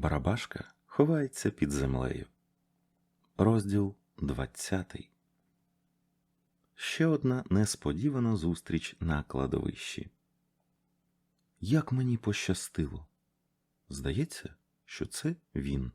Барабашка ховається під землею. Розділ 20. Ще одна несподівана зустріч на кладовищі. Як мені пощастило. Здається, що це він.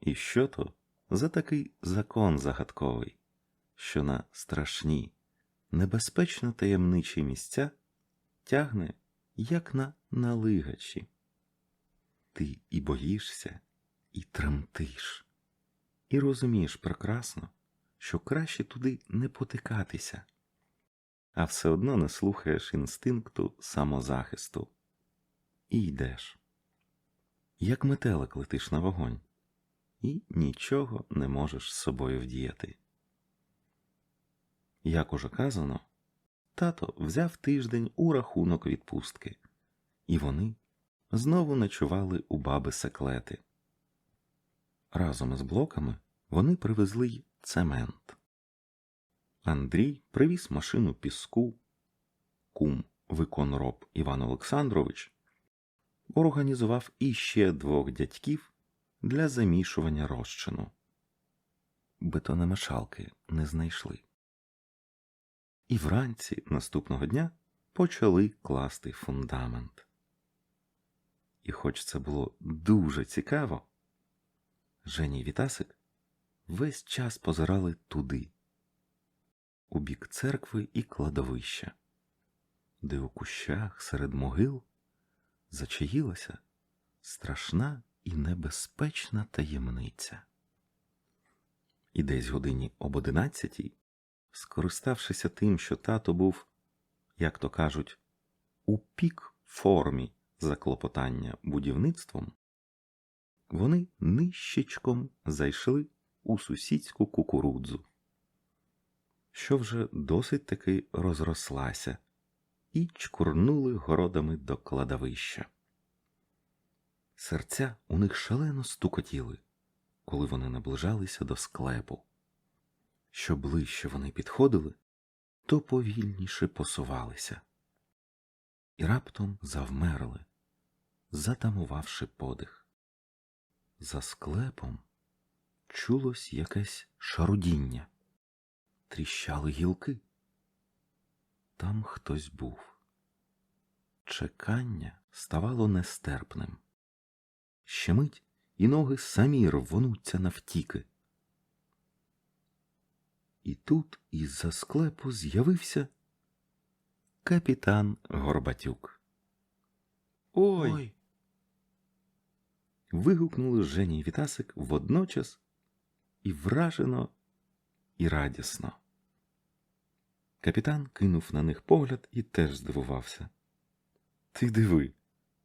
І що то за такий закон загадковий, що на страшні, небезпечно таємничі місця тягне, як на налигачі. Ти і боїшся, і тремтиш, і розумієш прекрасно, що краще туди не потикатися, а все одно не слухаєш інстинкту самозахисту і йдеш. Як метелик летиш на вогонь, і нічого не можеш з собою вдіяти. Як уже казано, тато взяв тиждень у рахунок відпустки, і вони знову ночували у баби секлети. Разом із блоками вони привезли й цемент. Андрій привіз машину піску, кум виконроб Іван Олександрович організував іще двох дядьків для замішування розчину. Бетономешалки не знайшли. І вранці наступного дня почали класти фундамент. І хоч це було дуже цікаво, Жені Вітасик весь час позирали туди, у бік церкви і кладовища, де у кущах серед могил зачаїлася страшна і небезпечна таємниця. І десь годині об одинадцятій, скориставшися тим, що тато був, як то кажуть, у пік формі заклопотання будівництвом, вони нищечком зайшли у сусідську кукурудзу, що вже досить таки розрослася, і чкурнули городами до кладовища. Серця у них шалено стукотіли, коли вони наближалися до склепу. Що ближче вони підходили, то повільніше посувалися і раптом завмерли, затамувавши подих. За склепом чулось якесь шарудіння, тріщали гілки. Там хтось був. Чекання ставало нестерпним. Ще мить і ноги самі рвонуться навтіки. І тут із-за склепу з'явився капітан Горбатюк. Ой. Вигукнули Женя і Вітасик водночас і вражено, і радісно. Капітан кинув на них погляд і теж здивувався. Ти диви,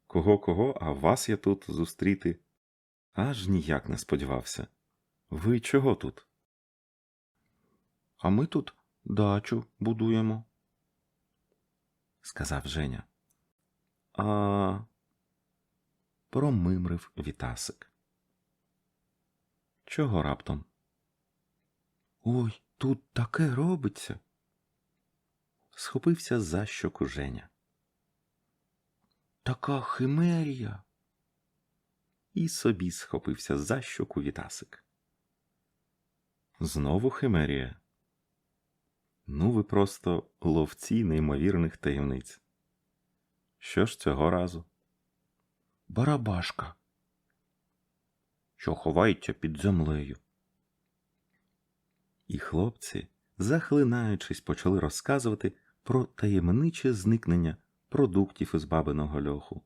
кого кого, а вас я тут зустріти аж ніяк не сподівався. Ви чого тут? а ми тут дачу будуємо. сказав Женя. А. промимрив Вітасик. Чого раптом? Ой, тут таке робиться. Схопився за щоку Женя. Така химерія. І собі схопився за щоку Вітасик. Знову химерія. Ну, ви просто ловці неймовірних таємниць. Що ж цього разу? Барабашка. Що ховається під землею. І хлопці, захлинаючись, почали розказувати про таємниче зникнення продуктів із бабиного льоху,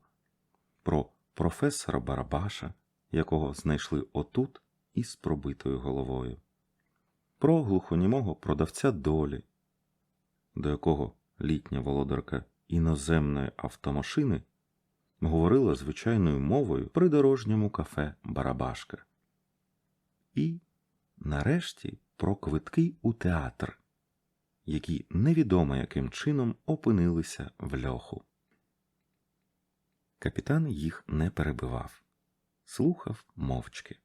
про професора Барабаша, якого знайшли отут із пробитою головою, про глухонімого продавця долі, до якого літня володарка іноземної автомашини говорила звичайною мовою при дорожньому кафе Барабашка. І, нарешті, про квитки у театр, які невідомо яким чином опинилися в льоху. Капітан їх не перебивав, слухав мовчки.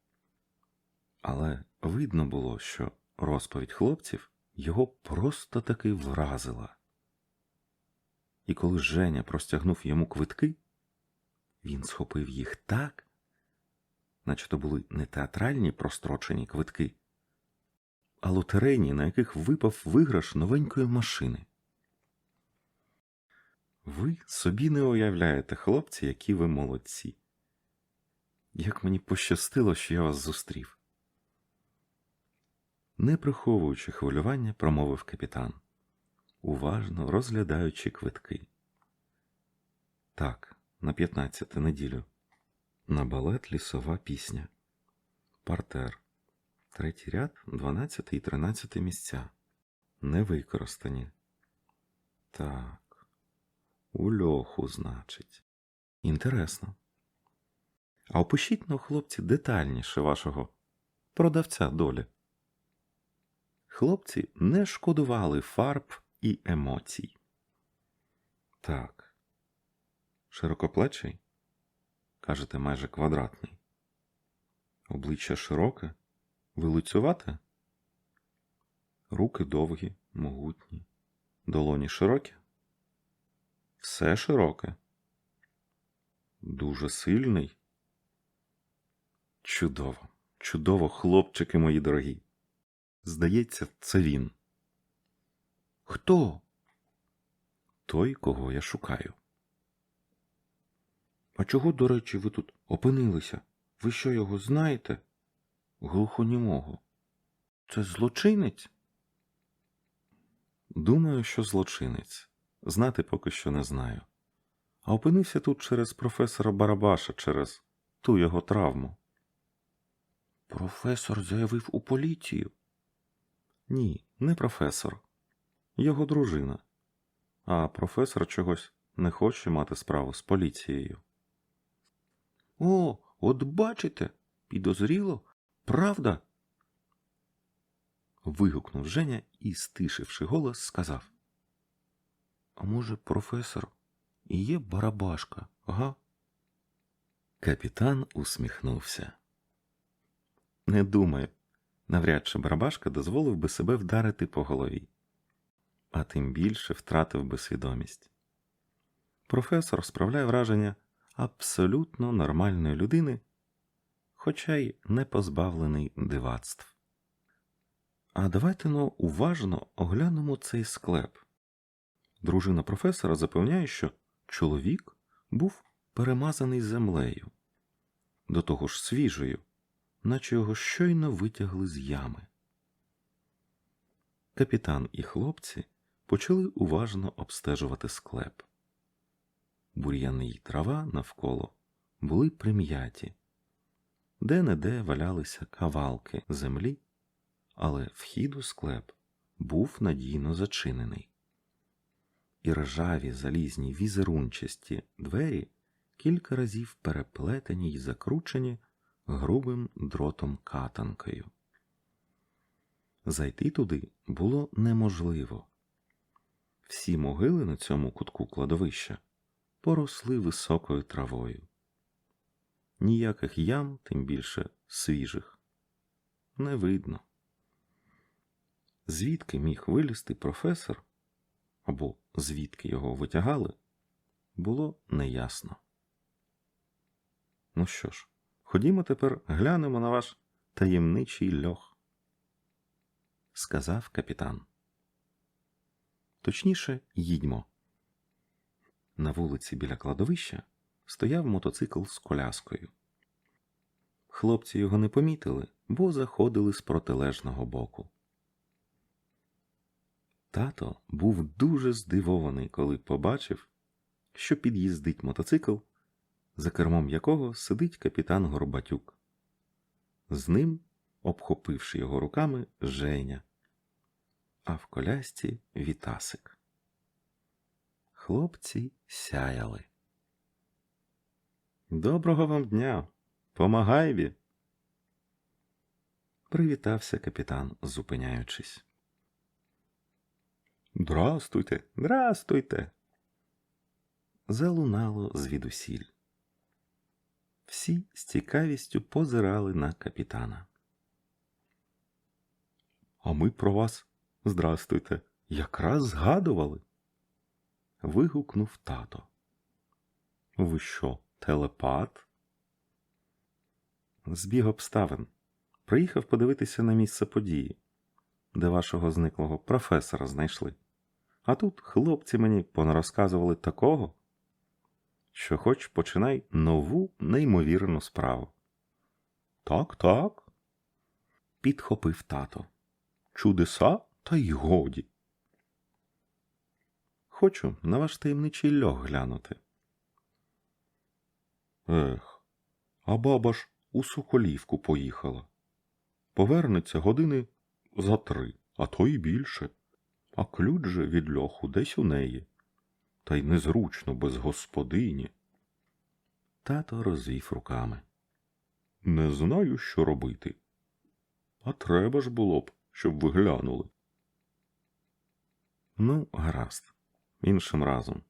Але видно було, що розповідь хлопців його просто таки вразила. І коли Женя простягнув йому квитки, Він схопив їх так, наче то були не театральні прострочені квитки, а лотерейні, на яких випав виграш новенької машини. Ви собі не уявляєте, хлопці, які ви молодці. Як мені пощастило, що я вас зустрів. Не приховуючи хвилювання, промовив капітан, уважно розглядаючи квитки. Так, на 15 неділю. На балет лісова пісня. Партер. Третій ряд, 12 і 13 місця. Не використані. Так. У льоху, значить. Інтересно. А опишіть на хлопці детальніше вашого продавця долі. Хлопці не шкодували фарб і емоцій. Так. Широкоплечий? Кажете, майже квадратний. Обличчя широке, вилицювате? Руки довгі, могутні, долоні широкі? Все широке. Дуже сильний. Чудово, чудово, хлопчики мої дорогі. Здається, це він. Хто? Той, кого я шукаю. А чого, до речі, ви тут опинилися? Ви що його знаєте? Глухонімого. Це злочинець? Думаю, що злочинець. Знати поки що не знаю. А опинився тут через професора Барабаша, через ту його травму. Професор заявив у поліцію. Ні, не професор. Його дружина. А професор чогось не хоче мати справу з поліцією. О, от бачите, підозріло, правда? вигукнув Женя і, стишивши голос, сказав. А може, професор і є барабашка, га? Капітан усміхнувся. Не думаю, навряд чи барабашка дозволив би себе вдарити по голові, а тим більше втратив би свідомість. Професор справляє враження абсолютно нормальної людини, хоча й не позбавлений дивацтв. А давайте ну уважно оглянемо цей склеп. Дружина професора запевняє, що чоловік був перемазаний землею, до того ж свіжою, наче його щойно витягли з ями. Капітан і хлопці почали уважно обстежувати склеп. Бур'яни й трава навколо були прим'яті, де не де валялися кавалки землі, але вхід у склеп був надійно зачинений. І ржаві залізні візерунчасті двері кілька разів переплетені й закручені грубим дротом катанкою. Зайти туди було неможливо. Всі могили на цьому кутку кладовища поросли високою травою. Ніяких ям, тим більше свіжих, не видно. Звідки міг вилізти професор, або звідки його витягали, було неясно. Ну що ж, ходімо тепер глянемо на ваш таємничий льох, сказав капітан. Точніше, їдьмо. На вулиці біля кладовища стояв мотоцикл з коляскою. Хлопці його не помітили, бо заходили з протилежного боку. Тато був дуже здивований, коли побачив, що під'їздить мотоцикл, за кермом якого сидить капітан Горбатюк. З ним, обхопивши його руками, Женя, а в колясці Вітасик. Хлопці сяяли. Доброго вам дня, помагайбі. Привітався капітан, зупиняючись. Здрастуйте, здрастуйте. Залунало звідусіль. Всі з цікавістю позирали на капітана. А ми про вас, здрастуйте, якраз згадували. Вигукнув тато. Ви що, телепат? Збіг обставин. Приїхав подивитися на місце події, де вашого зниклого професора знайшли. А тут хлопці мені понарозказували такого, що хоч починай нову неймовірну справу. Так, так. Підхопив тато. Чудеса та й годі. Хочу на ваш таємничий льох глянути. Ех, а баба ж у Соколівку поїхала. Повернеться години за три, а то й більше. А ключ же від льоху десь у неї. Та й незручно без господині. Тато розвів руками. Не знаю, що робити. А треба ж було б, щоб ви глянули. Ну, гаразд. Іншим разом.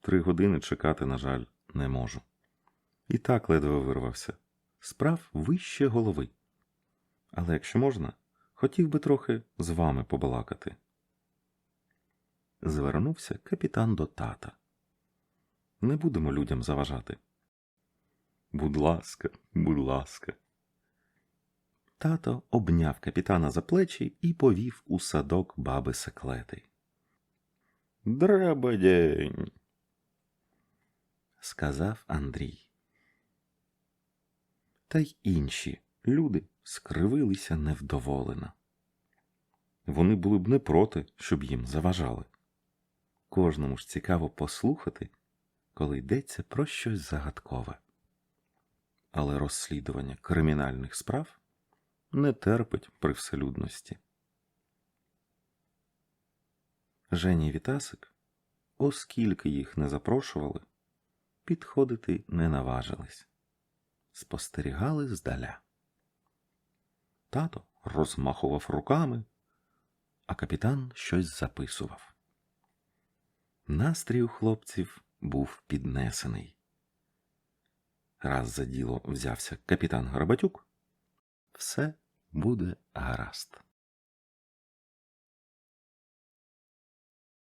Три години чекати, на жаль, не можу. І так ледве вирвався. Справ вище голови. Але якщо можна, хотів би трохи з вами побалакати. Звернувся капітан до тата. Не будемо людям заважати. Будь ласка, будь ласка. Тато обняв капітана за плечі і повів у садок баби секлети. Дребедень, сказав Андрій. Та й інші люди скривилися невдоволено. Вони були б не проти, щоб їм заважали. Кожному ж цікаво послухати, коли йдеться про щось загадкове. Але розслідування кримінальних справ не терпить привселюдності. Жені Вітасик, оскільки їх не запрошували, підходити не наважились, спостерігали здаля. Тато розмахував руками, а капітан щось записував. Настрій у хлопців був піднесений. Раз за діло взявся капітан Горбатюк, все буде гаразд.